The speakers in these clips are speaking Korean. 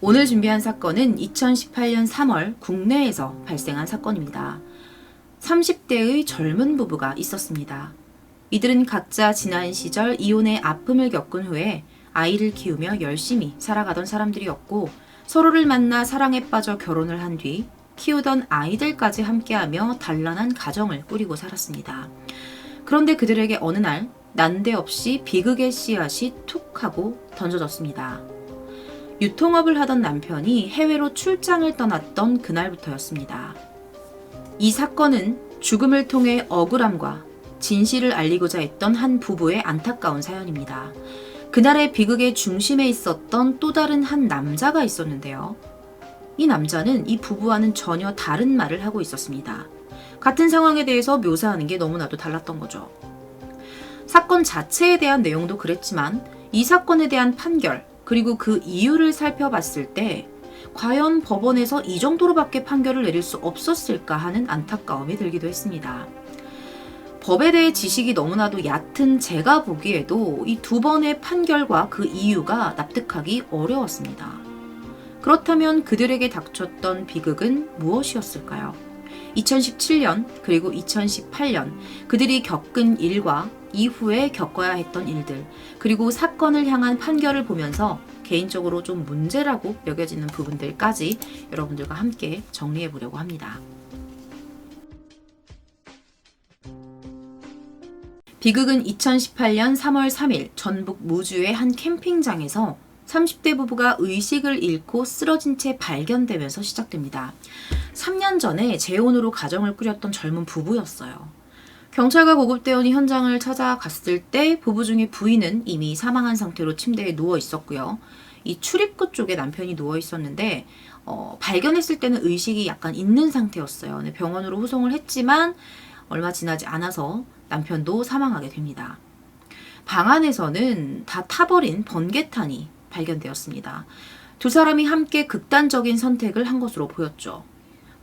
오늘 준비한 사건은 2018년 3월 국내에서 발생한 사건입니다. 30대의 젊은 부부가 있었습니다. 이들은 각자 지난 시절 이혼의 아픔을 겪은 후에 아이를 키우며 열심히 살아가던 사람들이었고 서로를 만나 사랑에 빠져 결혼을 한 뒤 키우던 아이들까지 함께하며 단란한 가정을 꾸리고 살았습니다. 그런데 그들에게 어느 날 난데없이 비극의 씨앗이 툭 하고 던져졌습니다. 유통업을 하던 남편이 해외로 출장을 떠났던 그날부터였습니다. 이 사건은 죽음을 통해 억울함과 진실을 알리고자 했던 한 부부의 안타까운 사연입니다. 그날의 비극의 중심에 있었던 또 다른 한 남자가 있었는데요. 이 남자는 이 부부와는 전혀 다른 말을 하고 있었습니다. 같은 상황에 대해서 묘사하는 게 너무나도 달랐던 거죠. 사건 자체에 대한 내용도 그랬지만 이 사건에 대한 판결, 그리고 그 이유를 살펴봤을 때 과연 법원에서 이 정도로밖에 판결을 내릴 수 없었을까 하는 안타까움이 들기도 했습니다. 법에 대해 지식이 너무나도 얕은 제가 보기에도 이 두 번의 판결과 그 이유가 납득하기 어려웠습니다. 그렇다면 그들에게 닥쳤던 비극은 무엇이었을까요? 2017년 그리고 2018년 그들이 겪은 일과 이후에 겪어야 했던 일들 그리고 사건을 향한 판결을 보면서 개인적으로 좀 문제라고 여겨지는 부분들까지 여러분들과 함께 정리해 보려고 합니다. 비극은 2018년 3월 3일 전북 무주의 한 캠핑장에서 30대 부부가 의식을 잃고 쓰러진 채 발견되면서 시작됩니다. 3년 전에 재혼으로 가정을 꾸렸던 젊은 부부였어요. 경찰과 고급대원이 현장을 찾아갔을 때 부부 중에 부인은 이미 사망한 상태로 침대에 누워 있었고요. 이 출입구 쪽에 남편이 누워 있었는데 어, 발견했을 때는 의식이 약간 있는 상태였어요. 네, 병원으로 후송을 했지만 얼마 지나지 않아서 남편도 사망하게 됩니다. 방 안에서는 다 타버린 번개탄이 발견되었습니다. 두 사람이 함께 극단적인 선택을 한 것으로 보였죠.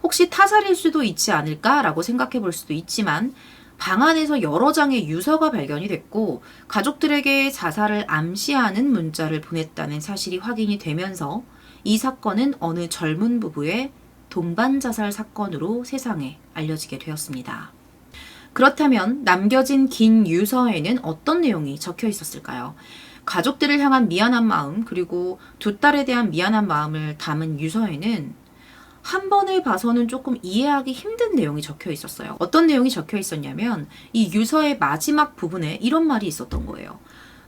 혹시 타살일 수도 있지 않을까라고 생각해 볼 수도 있지만 방 안에서 여러 장의 유서가 발견이 됐고 가족들에게 자살을 암시하는 문자를 보냈다는 사실이 확인이 되면서 이 사건은 어느 젊은 부부의 동반 자살 사건으로 세상에 알려지게 되었습니다. 그렇다면 남겨진 긴 유서에는 어떤 내용이 적혀 있었을까요? 가족들을 향한 미안한 마음, 그리고 두 딸에 대한 미안한 마음을 담은 유서에는 한 번을 봐서는 조금 이해하기 힘든 내용이 적혀 있었어요. 어떤 내용이 적혀 있었냐면 이 유서의 마지막 부분에 이런 말이 있었던 거예요.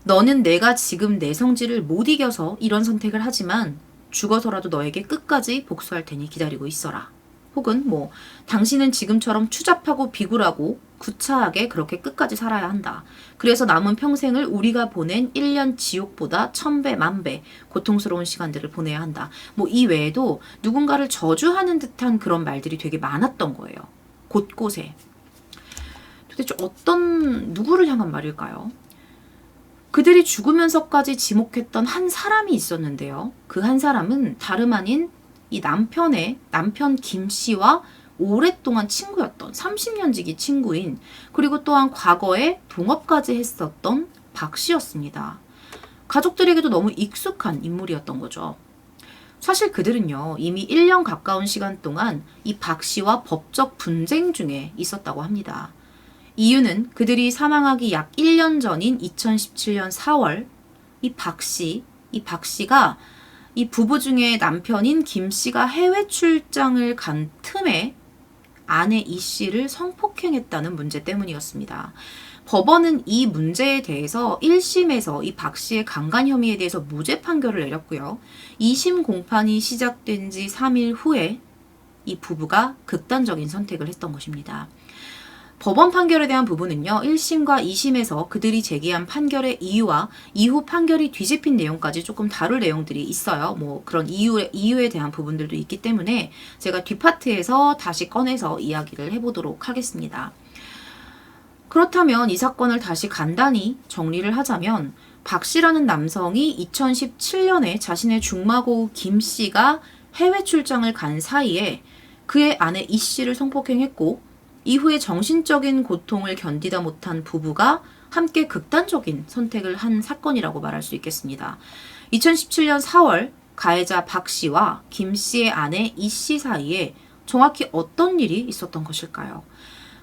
너는 내가 지금 내 성질을 못 이겨서 이런 선택을 하지만 죽어서라도 너에게 끝까지 복수할 테니 기다리고 있어라. 혹은 뭐 당신은 지금처럼 추잡하고 비굴하고 구차하게 그렇게 끝까지 살아야 한다. 그래서 남은 평생을 우리가 보낸 1년 지옥보다 천배 만배 고통스러운 시간들을 보내야 한다. 뭐 이 외에도 누군가를 저주하는 듯한 그런 말들이 되게 많았던 거예요. 곳곳에. 도대체 어떤 누구를 향한 말일까요? 그들이 죽으면서까지 지목했던 한 사람이 있었는데요. 그 한 사람은 다름 아닌 이 남편의 남편 김 씨와 오랫동안 친구였던 30년 지기 친구인 그리고 또한 과거에 동업까지 했었던 박 씨였습니다. 가족들에게도 너무 익숙한 인물이었던 거죠. 사실 그들은요, 이미 1년 가까운 시간 동안 이 박 씨와 법적 분쟁 중에 있었다고 합니다. 이유는 그들이 사망하기 약 1년 전인 2017년 4월 이 박 씨, 이 박 씨가 이 부부 중에 남편인 김 씨가 해외 출장을 간 틈에 아내 이 씨를 성폭행했다는 문제 때문이었습니다. 법원은 이 문제에 대해서 1심에서 이 박 씨의 강간 혐의에 대해서 무죄 판결을 내렸고요. 2심 공판이 시작된 지 3일 후에 이 부부가 극단적인 선택을 했던 것입니다. 법원 판결에 대한 부분은요, 1심과 2심에서 그들이 제기한 판결의 이유와 이후 판결이 뒤집힌 내용까지 조금 다룰 내용들이 있어요. 뭐 그런 이유에, 이유에 대한 부분들도 있기 때문에 제가 뒷파트에서 다시 꺼내서 이야기를 해보도록 하겠습니다. 그렇다면 이 사건을 다시 간단히 정리를 하자면 박 씨라는 남성이 2017년에 자신의 중마고 김 씨가 해외 출장을 간 사이에 그의 아내 이 씨를 성폭행했고 이후에 정신적인 고통을 견디다 못한 부부가 함께 극단적인 선택을 한 사건이라고 말할 수 있겠습니다. 2017년 4월 가해자 박 씨와 김 씨의 아내 이 씨 사이에 정확히 어떤 일이 있었던 것일까요?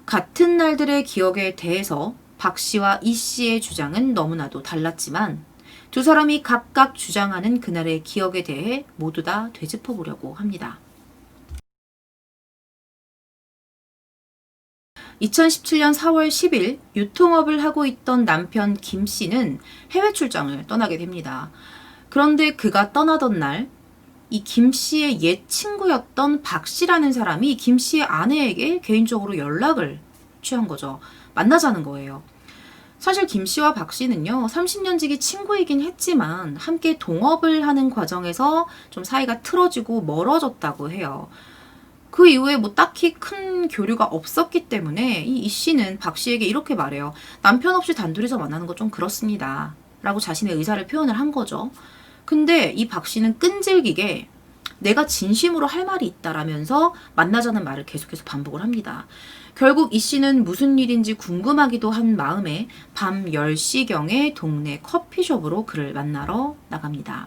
같은 날들의 기억에 대해서 박 씨와 이 씨의 주장은 너무나도 달랐지만 두 사람이 각각 주장하는 그날의 기억에 대해 모두 다 되짚어 보려고 합니다. 2017년 4월 10일 유통업을 하고 있던 남편 김 씨는 해외 출장을 떠나게 됩니다. 그런데 그가 떠나던 날, 이 김 씨의 옛 친구였던 박 씨라는 사람이 김 씨의 아내에게 개인적으로 연락을 취한 거죠. 만나자는 거예요. 사실 김 씨와 박 씨는요, 30년 지기 친구이긴 했지만, 함께 동업을 하는 과정에서 좀 사이가 틀어지고 멀어졌다고 해요. 그 이후에 뭐 딱히 큰 교류가 없었기 때문에 이, 이 씨는 박 씨에게 이렇게 말해요. 남편 없이 단둘이서 만나는 거 좀 그렇습니다. 라고 자신의 의사를 표현을 한 거죠. 근데 이 박 씨는 끈질기게 내가 진심으로 할 말이 있다라면서 만나자는 말을 계속해서 반복을 합니다. 결국 이 씨는 무슨 일인지 궁금하기도 한 마음에 밤 10시경에 동네 커피숍으로 그를 만나러 나갑니다.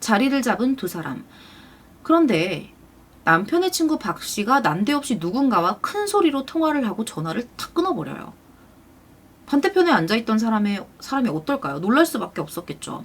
자리를 잡은 두 사람. 그런데 남편의 친구 박 씨가 난데없이 누군가와 큰 소리로 통화를 하고 전화를 탁 끊어버려요. 반대편에 앉아있던 사람의, 사람이 어떨까요? 놀랄 수밖에 없었겠죠.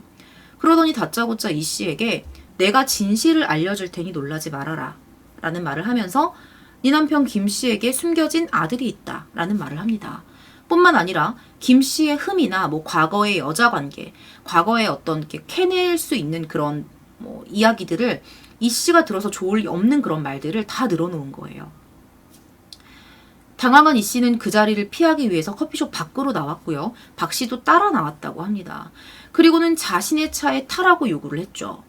그러더니 다짜고짜 이 씨에게 내가 진실을 알려줄 테니 놀라지 말아라. 라는 말을 하면서 네 남편 김 씨에게 숨겨진 아들이 있다. 라는 말을 합니다. 뿐만 아니라 김 씨의 흠이나 뭐 과거의 여자 관계, 과거의 어떤 이렇게 캐낼 수 있는 그런 뭐 이야기들을 이 씨가 들어서 좋을 리 없는 그런 말들을 다 늘어놓은 거예요. 당황한 이 씨는 그 자리를 피하기 위해서 커피숍 밖으로 나왔고요. 박 씨도 따라 나왔다고 합니다. 그리고는 자신의 차에 타라고 요구를 했죠.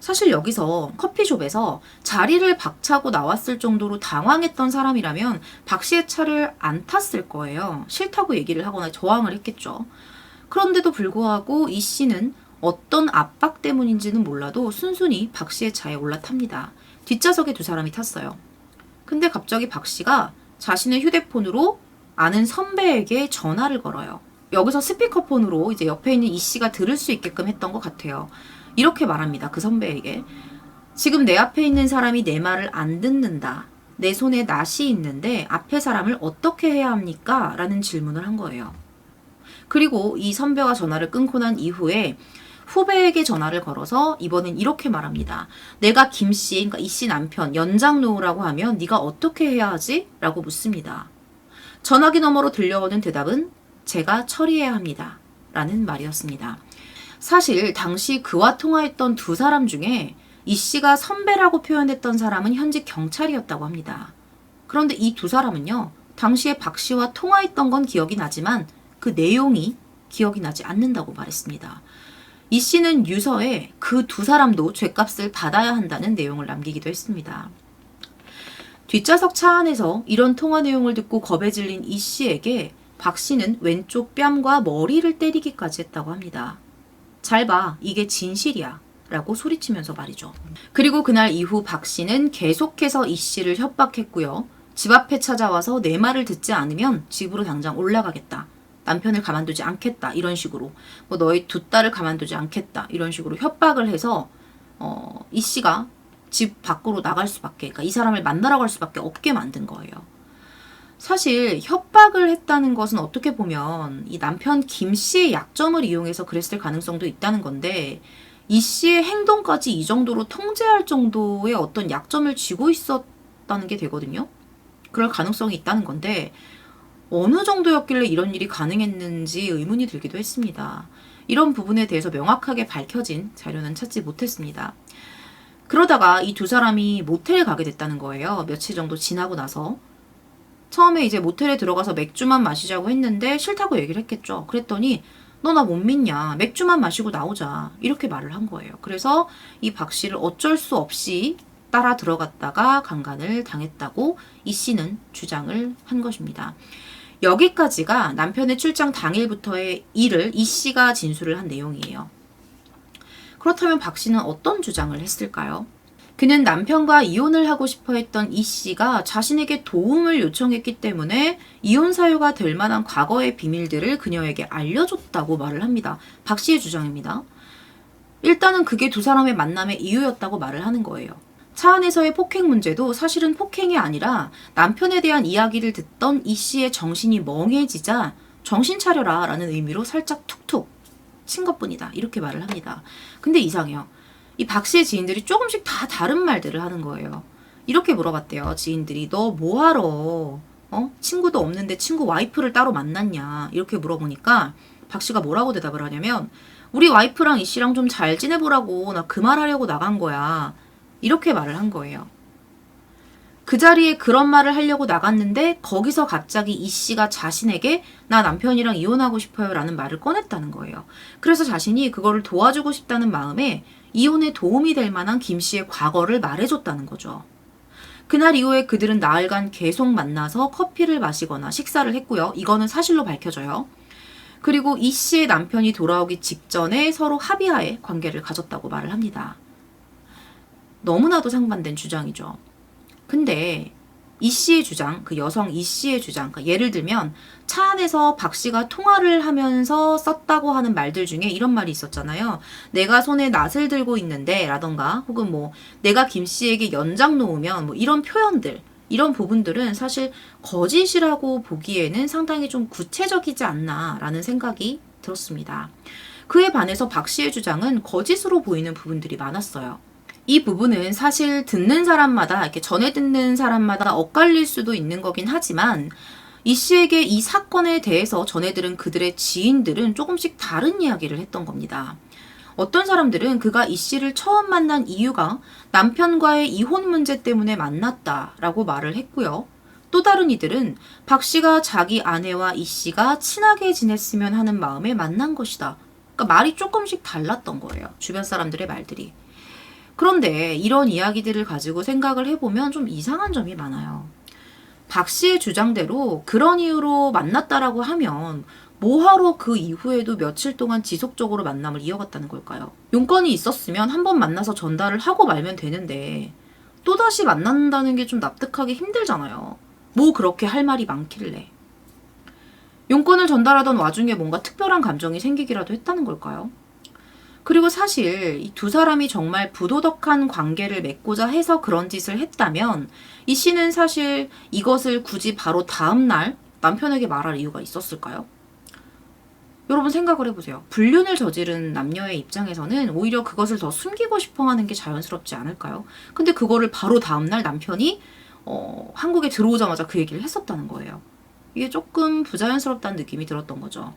사실 여기서 커피숍에서 자리를 박차고 나왔을 정도로 당황했던 사람이라면 박 씨의 차를 안 탔을 거예요. 싫다고 얘기를 하거나 저항을 했겠죠. 그런데도 불구하고 이 씨는 어떤 압박 때문인지는 몰라도 순순히 박 씨의 차에 올라탑니다. 뒷좌석에 두 사람이 탔어요. 근데 갑자기 박 씨가 자신의 휴대폰으로 아는 선배에게 전화를 걸어요. 여기서 스피커폰으로 이제 옆에 있는 이 씨가 들을 수 있게끔 했던 것 같아요. 이렇게 말합니다. 그 선배에게. 지금 내 앞에 있는 사람이 내 말을 안 듣는다. 내 손에 낫이 있는데 앞에 사람을 어떻게 해야 합니까? 라는 질문을 한 거예요. 그리고 이 선배와 전화를 끊고 난 이후에 후배에게 전화를 걸어서 이번엔 이렇게 말합니다. 내가 김 씨, 그러니까 이 씨 남편 연장노라고 하면 네가 어떻게 해야 하지? 라고 묻습니다. 전화기 너머로 들려오는 대답은 제가 처리해야 합니다. 라는 말이었습니다. 사실 당시 그와 통화했던 두 사람 중에 이 씨가 선배라고 표현했던 사람은 현직 경찰이었다고 합니다. 그런데 이 두 사람은요, 당시에 박 씨와 통화했던 건 기억이 나지만 그 내용이 기억이 나지 않는다고 말했습니다. 이 씨는 유서에 그 두 사람도 죄값을 받아야 한다는 내용을 남기기도 했습니다. 뒷좌석 차 안에서 이런 통화 내용을 듣고 겁에 질린 이 씨에게 박 씨는 왼쪽 뺨과 머리를 때리기까지 했다고 합니다. 잘 봐, 이게 진실이야. 라고 소리치면서 말이죠. 그리고 그날 이후 박 씨는 계속해서 이 씨를 협박했고요. 집 앞에 찾아와서 내 말을 듣지 않으면 집으로 당장 올라가겠다. 남편을 가만두지 않겠다 이런 식으로 뭐 너희 두 딸을 가만두지 않겠다 이런 식으로 협박을 해서 어, 이 씨가 집 밖으로 나갈 수밖에 그러니까 이 사람을 만나러 갈 수밖에 없게 만든 거예요. 사실 협박을 했다는 것은 어떻게 보면 이 남편 김 씨의 약점을 이용해서 그랬을 가능성도 있다는 건데 이 씨의 행동까지 이 정도로 통제할 정도의 어떤 약점을 쥐고 있었다는 게 되거든요. 그럴 가능성이 있다는 건데 어느 정도였길래 이런 일이 가능했는지 의문이 들기도 했습니다. 이런 부분에 대해서 명확하게 밝혀진 자료는 찾지 못했습니다. 그러다가 이 두 사람이 모텔에 가게 됐다는 거예요. 며칠 정도 지나고 나서. 처음에 이제 모텔에 들어가서 맥주만 마시자고 했는데 싫다고 얘기를 했겠죠. 그랬더니 너 나 못 믿냐. 맥주만 마시고 나오자. 이렇게 말을 한 거예요. 그래서 이 박 씨를 어쩔 수 없이 따라 들어갔다가 강간을 당했다고 이 씨는 주장을 한 것입니다. 여기까지가 남편의 출장 당일부터의 일을 이 씨가 진술을 한 내용이에요. 그렇다면 박 씨는 어떤 주장을 했을까요? 그는 남편과 이혼을 하고 싶어 했던 이 씨가 자신에게 도움을 요청했기 때문에 이혼 사유가 될 만한 과거의 비밀들을 그녀에게 알려줬다고 말을 합니다. 박 씨의 주장입니다. 일단은 그게 두 사람의 만남의 이유였다고 말을 하는 거예요. 차 안에서의 폭행 문제도 사실은 폭행이 아니라 남편에 대한 이야기를 듣던 이 씨의 정신이 멍해지자 정신 차려라 라는 의미로 살짝 툭툭 친 것뿐이다. 이렇게 말을 합니다. 근데 이상해요. 이 박 씨의 지인들이 조금씩 다 다른 말들을 하는 거예요. 이렇게 물어봤대요. 지인들이 너 뭐하러 어? 친구도 없는데 친구 와이프를 따로 만났냐 이렇게 물어보니까 박 씨가 뭐라고 대답을 하냐면 우리 와이프랑 이 씨랑 좀 잘 지내보라고 나 그 말 하려고 나간 거야 이렇게 말을 한 거예요. 그 자리에 그런 말을 하려고 나갔는데 거기서 갑자기 이 씨가 자신에게 나 남편이랑 이혼하고 싶어요 라는 말을 꺼냈다는 거예요. 그래서 자신이 그거를 도와주고 싶다는 마음에 이혼에 도움이 될 만한 김 씨의 과거를 말해줬다는 거죠. 그날 이후에 그들은 나흘간 계속 만나서 커피를 마시거나 식사를 했고요. 이거는 사실로 밝혀져요. 그리고 이 씨의 남편이 돌아오기 직전에 서로 합의하에 관계를 가졌다고 말을 합니다. 너무나도 상반된 주장이죠. 근데 이 씨의 주장, 그 여성 이 씨의 주장, 그러니까 예를 들면 차 안에서 박 씨가 통화를 하면서 썼다고 하는 말들 중에 이런 말이 있었잖아요. 내가 손에 낫을 들고 있는데 라던가 혹은 뭐 내가 김 씨에게 연장 놓으면 뭐 이런 표현들 이런 부분들은 사실 거짓이라고 보기에는 상당히 좀 구체적이지 않나라는 생각이 들었습니다. 그에 반해서 박 씨의 주장은 거짓으로 보이는 부분들이 많았어요. 이 부분은 사실 듣는 사람마다 이렇게 전해 듣는 사람마다 엇갈릴 수도 있는 거긴 하지만 이 씨에게 이 사건에 대해서 전해 들은 그들의 지인들은 조금씩 다른 이야기를 했던 겁니다. 어떤 사람들은 그가 이 씨를 처음 만난 이유가 남편과의 이혼 문제 때문에 만났다라고 말을 했고요. 또 다른 이들은 박 씨가 자기 아내와 이 씨가 친하게 지냈으면 하는 마음에 만난 것이다. 그러니까 말이 조금씩 달랐던 거예요. 주변 사람들의 말들이. 그런데 이런 이야기들을 가지고 생각을 해보면 좀 이상한 점이 많아요. 박 씨의 주장대로 그런 이유로 만났다라고 하면 뭐하러 그 이후에도 며칠 동안 지속적으로 만남을 이어갔다는 걸까요? 용건이 있었으면 한 번 만나서 전달을 하고 말면 되는데 또다시 만난다는 게 좀 납득하기 힘들잖아요. 뭐 그렇게 할 말이 많길래. 용건을 전달하던 와중에 뭔가 특별한 감정이 생기기라도 했다는 걸까요? 그리고 사실 이 두 사람이 정말 부도덕한 관계를 맺고자 해서 그런 짓을 했다면 이 씨는 사실 이것을 굳이 바로 다음날 남편에게 말할 이유가 있었을까요? 여러분 생각을 해보세요. 불륜을 저지른 남녀의 입장에서는 오히려 그것을 더 숨기고 싶어 하는 게 자연스럽지 않을까요? 근데 그거를 바로 다음날 남편이 어, 한국에 들어오자마자 그 얘기를 했었다는 거예요. 이게 조금 부자연스럽다는 느낌이 들었던 거죠.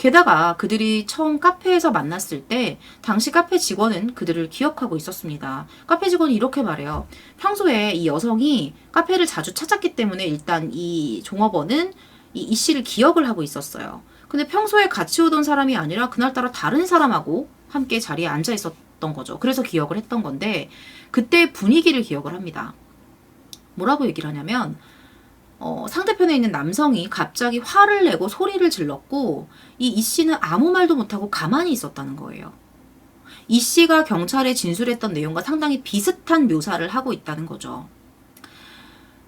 게다가 그들이 처음 카페에서 만났을 때 당시 카페 직원은 그들을 기억하고 있었습니다. 카페 직원이 이렇게 말해요. 평소에 이 여성이 카페를 자주 찾았기 때문에 일단 이 종업원은 이, 이 씨를 기억을 하고 있었어요. 근데 평소에 같이 오던 사람이 아니라 그날따라 다른 사람하고 함께 자리에 앉아 있었던 거죠. 그래서 기억을 했던 건데 그때 분위기를 기억을 합니다. 뭐라고 얘기를 하냐면 어, 상대편에 있는 남성이 갑자기 화를 내고 소리를 질렀고 이 이 씨는 아무 말도 못하고 가만히 있었다는 거예요. 이 씨가 경찰에 진술했던 내용과 상당히 비슷한 묘사를 하고 있다는 거죠.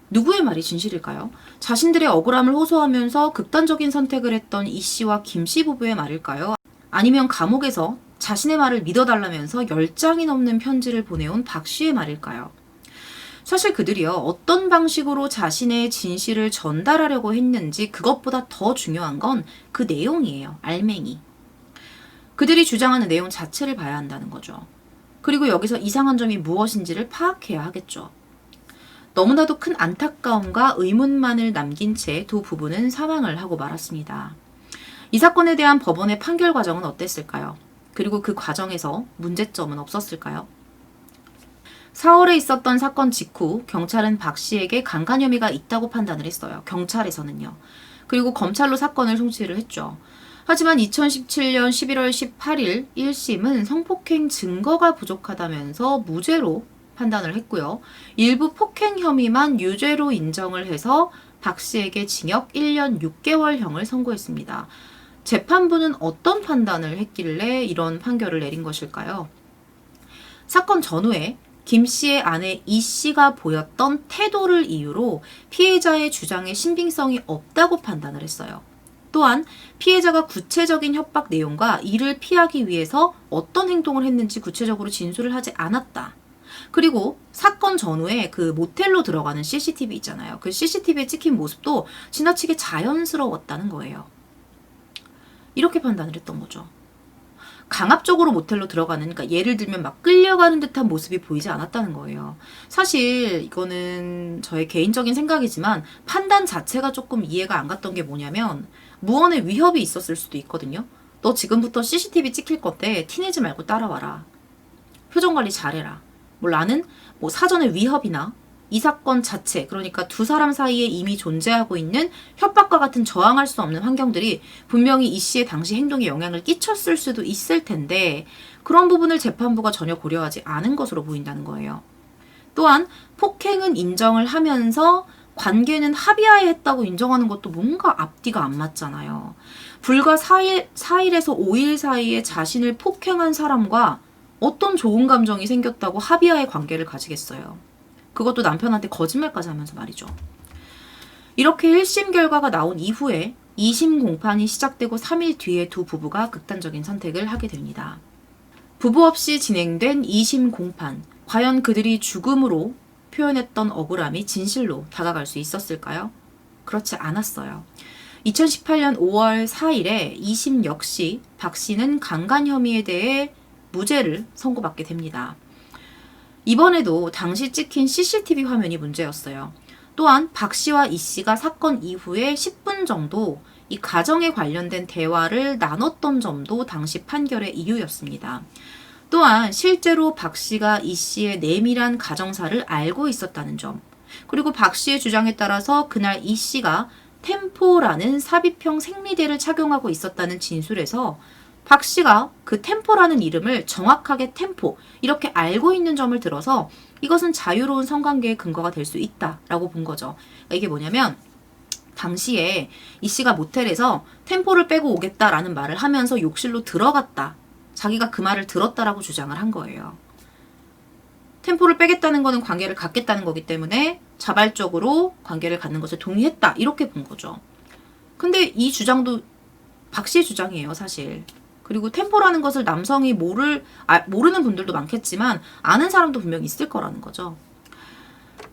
누구의 말이 진실일까요? 자신들의 억울함을 호소하면서 극단적인 선택을 했던 이 씨와 김 씨 부부의 말일까요? 아니면 감옥에서 자신의 말을 믿어달라면서 10장이 넘는 편지를 보내온 박 씨의 말일까요? 사실 그들이요, 어떤 방식으로 자신의 진실을 전달하려고 했는지 그것보다 더 중요한 건 그 내용이에요. 알맹이. 그들이 주장하는 내용 자체를 봐야 한다는 거죠. 그리고 여기서 이상한 점이 무엇인지를 파악해야 하겠죠. 너무나도 큰 안타까움과 의문만을 남긴 채 두 부부는 사망을 하고 말았습니다. 이 사건에 대한 법원의 판결 과정은 어땠을까요? 그리고 그 과정에서 문제점은 없었을까요? 4월에 있었던 사건 직후 경찰은 박 씨에게 강간 혐의가 있다고 판단을 했어요. 경찰에서는요. 그리고 검찰로 사건을 송치를 했죠. 하지만 2017년 11월 18일 1심은 성폭행 증거가 부족하다면서 무죄로 판단을 했고요. 일부 폭행 혐의만 유죄로 인정을 해서 박 씨에게 징역 1년 6개월형을 선고했습니다. 재판부는 어떤 판단을 했길래 이런 판결을 내린 것일까요? 사건 전후에 김 씨의 아내 이 씨가 보였던 태도를 이유로 피해자의 주장에 신빙성이 없다고 판단을 했어요. 또한 피해자가 구체적인 협박 내용과 이를 피하기 위해서 어떤 행동을 했는지 구체적으로 진술을 하지 않았다. 그리고 사건 전후에 그 모텔로 들어가는 CCTV 있잖아요. 그 CCTV에 찍힌 모습도 지나치게 자연스러웠다는 거예요. 이렇게 판단을 했던 거죠. 강압적으로 모텔로 들어가는, 그러니까 예를 들면 막 끌려가는 듯한 모습이 보이지 않았다는 거예요. 사실 이거는 저의 개인적인 생각이지만 판단 자체가 조금 이해가 안 갔던 게 뭐냐면 무언의 위협이 있었을 수도 있거든요. 너 지금부터 CCTV 찍힐 건데 티내지 말고 따라와라. 표정 관리 잘해라. 뭐 나는 뭐 사전에 위협이나 이 사건 자체, 그러니까 두 사람 사이에 이미 존재하고 있는 협박과 같은 저항할 수 없는 환경들이 분명히 이 씨의 당시 행동에 영향을 끼쳤을 수도 있을 텐데 그런 부분을 재판부가 전혀 고려하지 않은 것으로 보인다는 거예요. 또한 폭행은 인정을 하면서 관계는 합의하에 했다고 인정하는 것도 뭔가 앞뒤가 안 맞잖아요. 불과 4일, 4일에서 5일 사이에 자신을 폭행한 사람과 어떤 좋은 감정이 생겼다고 합의하에 관계를 가지겠어요. 그것도 남편한테 거짓말까지 하면서 말이죠. 이렇게 1심 결과가 나온 이후에 2심 공판이 시작되고 3일 뒤에 두 부부가 극단적인 선택을 하게 됩니다. 부부 없이 진행된 2심 공판. 과연 그들이 죽음으로 표현했던 억울함이 진실로 다가갈 수 있었을까요? 그렇지 않았어요. 2018년 5월 4일에 2심 역시 박 씨는 강간 혐의에 대해 무죄를 선고받게 됩니다. 이번에도 당시 찍힌 CCTV 화면이 문제였어요. 또한 박 씨와 이 씨가 사건 이후에 10분 정도 이 가정에 관련된 대화를 나눴던 점도 당시 판결의 이유였습니다. 또한 실제로 박 씨가 이 씨의 내밀한 가정사를 알고 있었다는 점, 그리고 박 씨의 주장에 따라서 그날 이 씨가 템포라는 삽입형 생리대를 착용하고 있었다는 진술에서 박 씨가 그 템포라는 이름을 정확하게 템포 이렇게 알고 있는 점을 들어서 이것은 자유로운 성관계의 근거가 될 수 있다라고 본 거죠. 그러니까 이게 뭐냐면 당시에 이 씨가 모텔에서 템포를 빼고 오겠다라는 말을 하면서 욕실로 들어갔다. 자기가 그 말을 들었다라고 주장을 한 거예요. 템포를 빼겠다는 거는 관계를 갖겠다는 거기 때문에 자발적으로 관계를 갖는 것을 동의했다. 이렇게 본 거죠. 근데 이 주장도 박 씨의 주장이에요, 사실. 그리고 템포라는 것을 남성이 모를, 아, 모르는 분들도 많겠지만 아는 사람도 분명히 있을 거라는 거죠.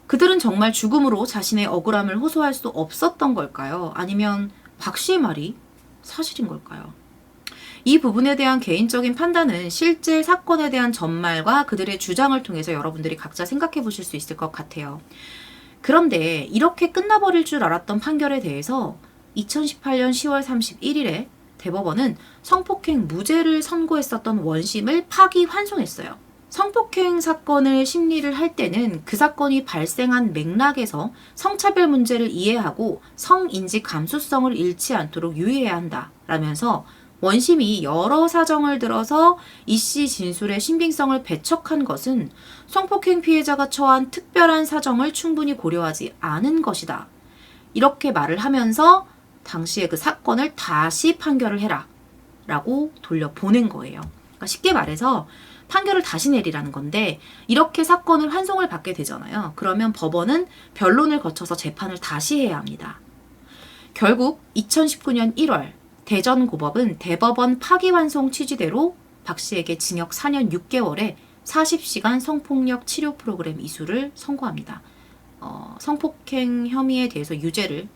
그들은 정말 죽음으로 자신의 억울함을 호소할 수 없었던 걸까요? 아니면 박 씨의 말이 사실인 걸까요? 이 부분에 대한 개인적인 판단은 실제 사건에 대한 전말과 그들의 주장을 통해서 여러분들이 각자 생각해 보실 수 있을 것 같아요. 그런데 이렇게 끝나버릴 줄 알았던 판결에 대해서 2018년 10월 31일에 대법원은 성폭행 무죄를 선고했었던 원심을 파기 환송했어요. 성폭행 사건을 심리를 할 때는 그 사건이 발생한 맥락에서 성차별 문제를 이해하고 성인지 감수성을 잃지 않도록 유의해야 한다. 라면서 원심이 여러 사정을 들어서 이씨 진술의 신빙성을 배척한 것은 성폭행 피해자가 처한 특별한 사정을 충분히 고려하지 않은 것이다. 이렇게 말을 하면서 당시에 그 사건을 다시 판결을 해라. 라고 돌려보낸 거예요. 그러니까 쉽게 말해서 판결을 다시 내리라는 건데 이렇게 사건을 환송을 받게 되잖아요. 그러면 법원은 변론을 거쳐서 재판을 다시 해야 합니다. 결국 2019년 1월 대전고법은 대법원 파기환송 취지대로 박 씨에게 징역 4년 6개월에 40시간 성폭력 치료 프로그램 이수를 선고합니다. 어, 성폭행 혐의에 대해서 유죄를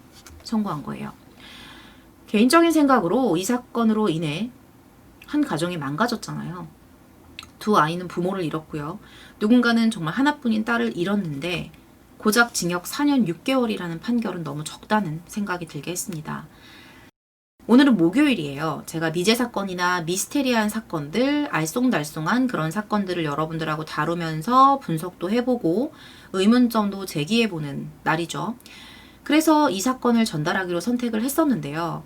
선고한 거예요. 개인적인 생각으로 이 사건으로 인해 한 가정이 망가졌잖아요. 두 아이는 부모를 잃었고요. 누군가는 정말 하나뿐인 딸을 잃었는데 고작 징역 4년 6개월이라는 판결은 너무 적다는 생각이 들게 했습니다. 오늘은 목요일이에요. 제가 미제 사건이나 미스테리한 사건들, 알쏭달쏭한 그런 사건들을 여러분들하고 다루면서 분석도 해보고 의문점도 제기해보는 날이죠. 그래서 이 사건을 전달하기로 선택을 했었는데요.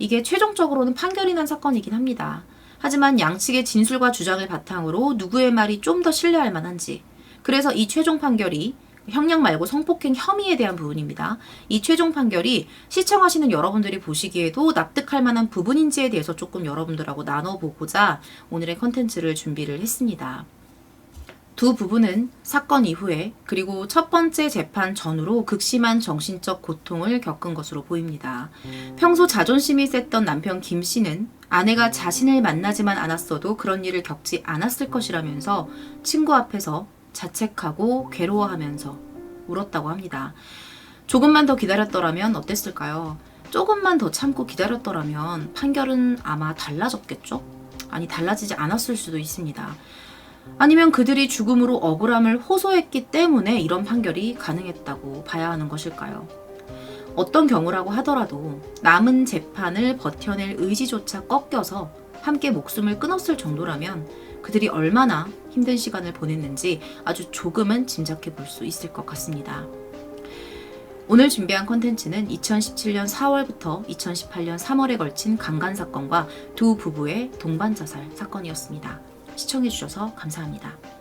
이게 최종적으로는 판결이 난 사건이긴 합니다. 하지만 양측의 진술과 주장을 바탕으로 누구의 말이 좀 더 신뢰할 만한지. 그래서 이 최종 판결이 형량 말고 성폭행 혐의에 대한 부분입니다. 이 최종 판결이 시청하시는 여러분들이 보시기에도 납득할 만한 부분인지에 대해서 조금 여러분들하고 나눠보고자 오늘의 컨텐츠를 준비를 했습니다. 두 부부는 사건 이후에 그리고 첫 번째 재판 전후로 극심한 정신적 고통을 겪은 것으로 보입니다. 평소 자존심이 셌던 남편 김 씨는 아내가 자신을 만나지만 않았어도 그런 일을 겪지 않았을 것이라면서 친구 앞에서 자책하고 괴로워하면서 울었다고 합니다. 조금만 더 기다렸더라면 어땠을까요? 조금만 더 참고 기다렸더라면 판결은 아마 달라졌겠죠? 아니, 달라지지 않았을 수도 있습니다. 아니면 그들이 죽음으로 억울함을 호소했기 때문에 이런 판결이 가능했다고 봐야 하는 것일까요? 어떤 경우라고 하더라도 남은 재판을 버텨낼 의지조차 꺾여서 함께 목숨을 끊었을 정도라면 그들이 얼마나 힘든 시간을 보냈는지 아주 조금은 짐작해 볼 수 있을 것 같습니다. 오늘 준비한 컨텐츠는 2017년 4월부터 2018년 3월에 걸친 강간 사건과 두 부부의 동반 자살 사건이었습니다. 시청해주셔서 감사합니다.